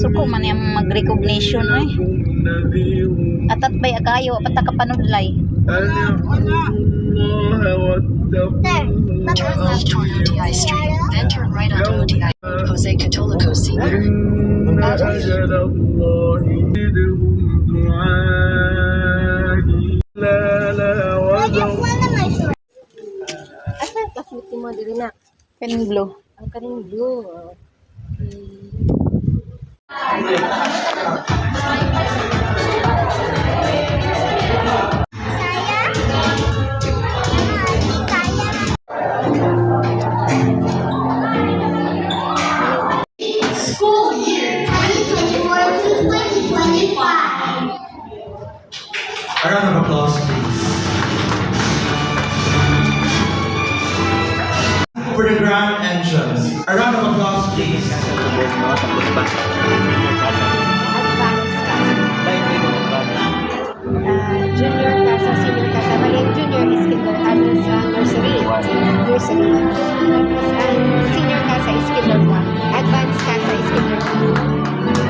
Suko man yung mag-recognition eh. Atat bay akayo, apata ka panudlay. Turn left toward OTI Street, then turn right onto OTI. Jose Catolico Sr. Asa ang kasulti mo diri na? Pen blue. Ang kaning blue. Okay. School year 2024 to 2025. A round of applause, please. For the grand no? Tapos ba? Senior class. Advanced class. Ba yung grade ng class? Uh, junior class o senior class. Junior is kindergarten sa nursery. Nursery. Tapos ang senior is kindergarten. Advanced class is.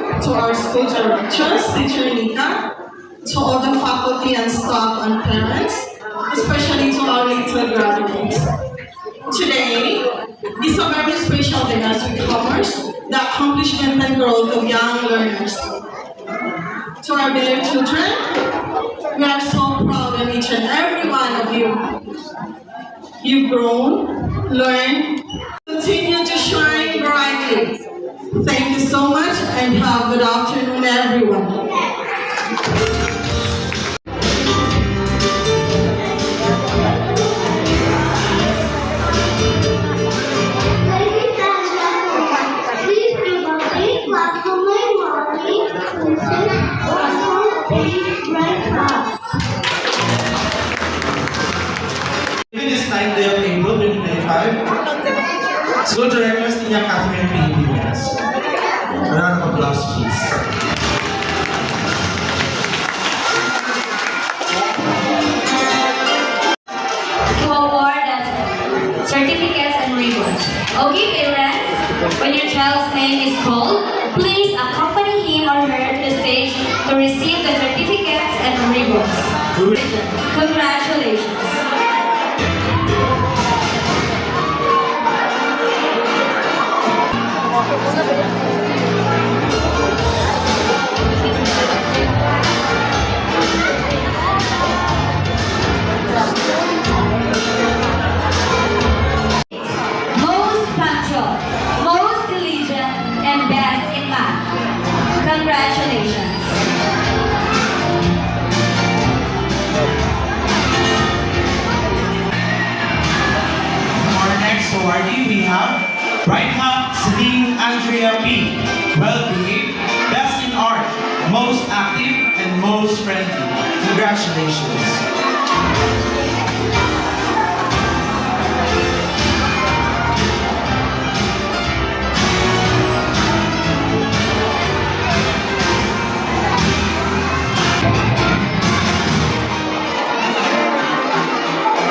to our school directors, Teacher Nika, to all the faculty and staff and parents, especially to our little graduates. Today is a very special day as we cover the accomplishment and growth of young learners. To our dear children, we are so proud of each and every one of you. You've grown, learned, continue to shine brightly. Thank you so much and have a good afternoon, Congratulations.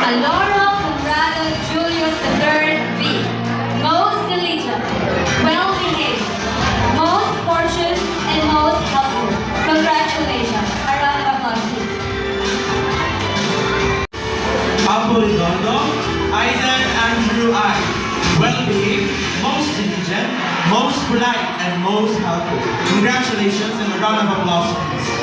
a lot Pablo Redondo, Isaac Andrew I. Well-behaved, most diligent, most polite, and most helpful. Congratulations and a round of applause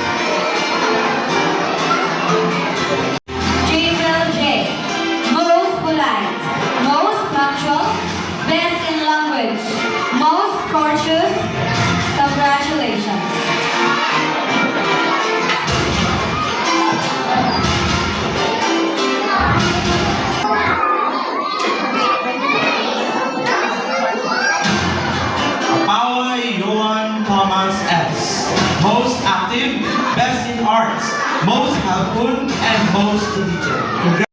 most helpful and most detailed.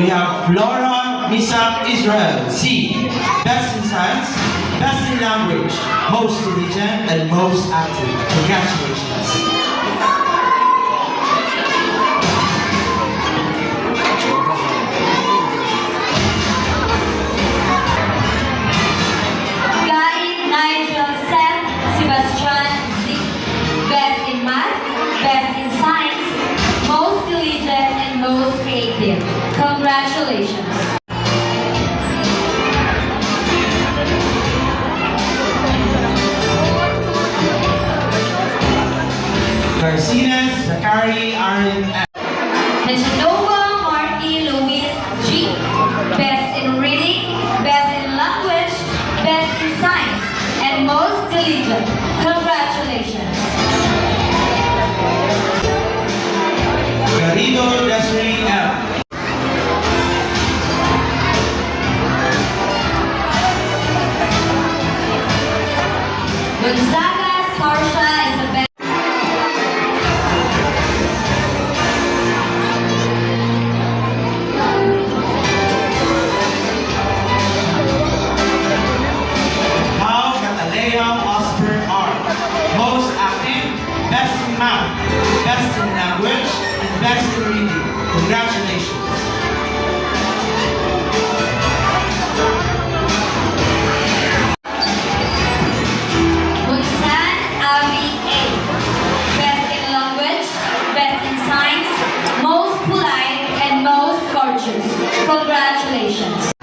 We have Flora Misak Israel, C. Best in science, best in language, most diligent, and most active. Congratulations. Garcinas, Zakari, Aaron, and Hejanova, Marty, Luis, G. Best in reading, best in language, best in science, and most diligent. polite, and most gorgeous. Congratulations.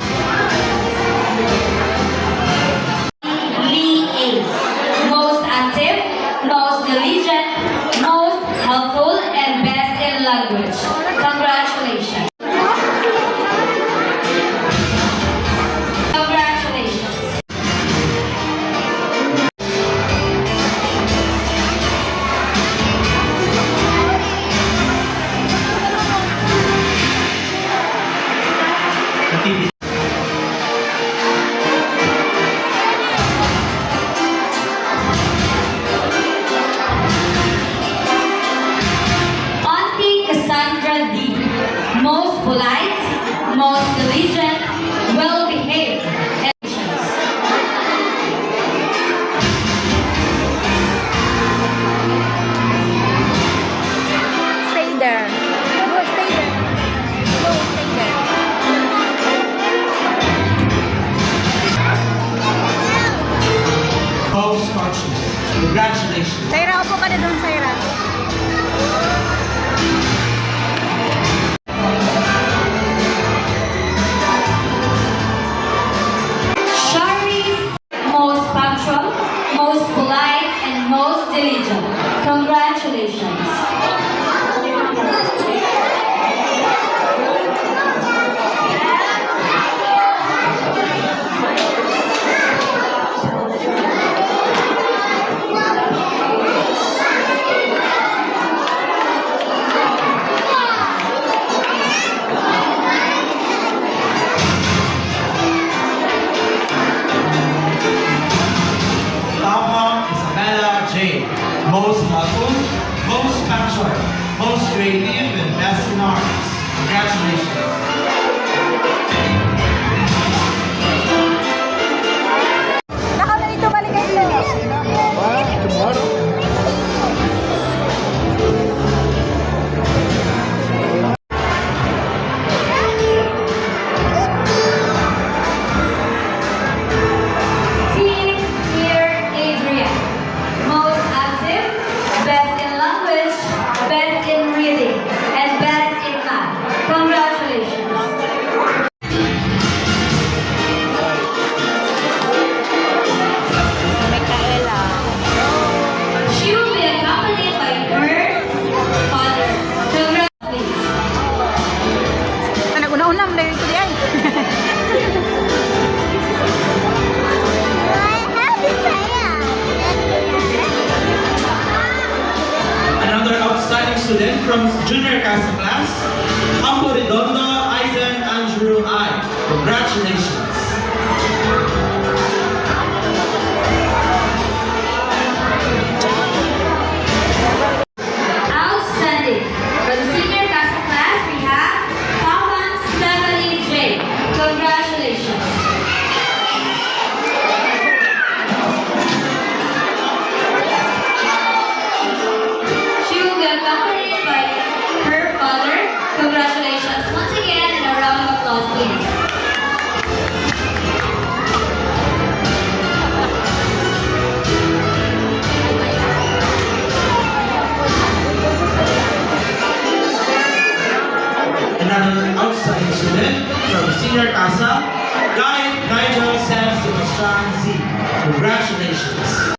Asher Casa, Guy Z. Congratulations!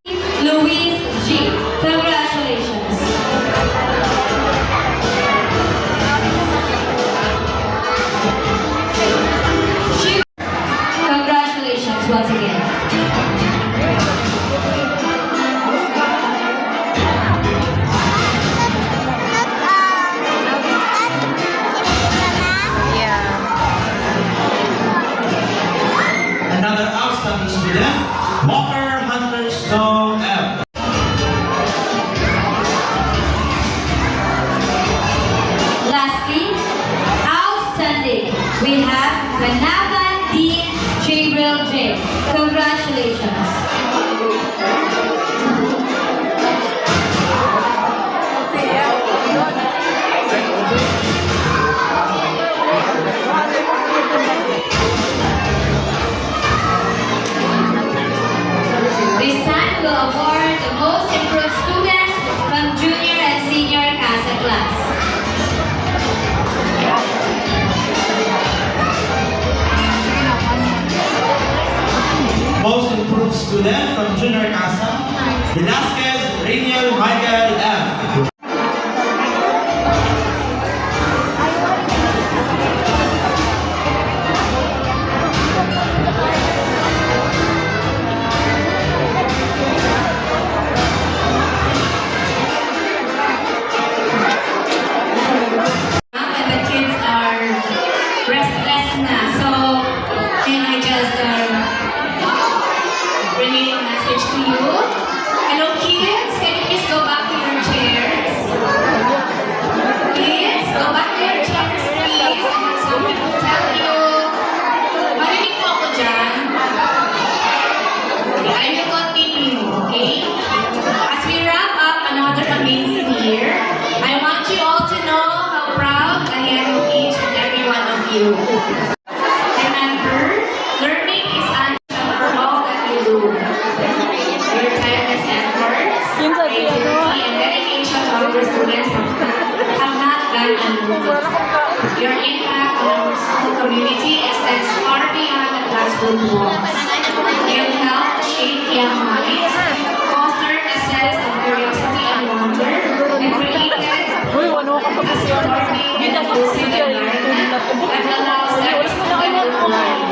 arts, community extends far beyond the classroom walls. It helps shape young minds, foster a sense of curiosity and wonder, and created a warming and inclusive environment that allows them to live life.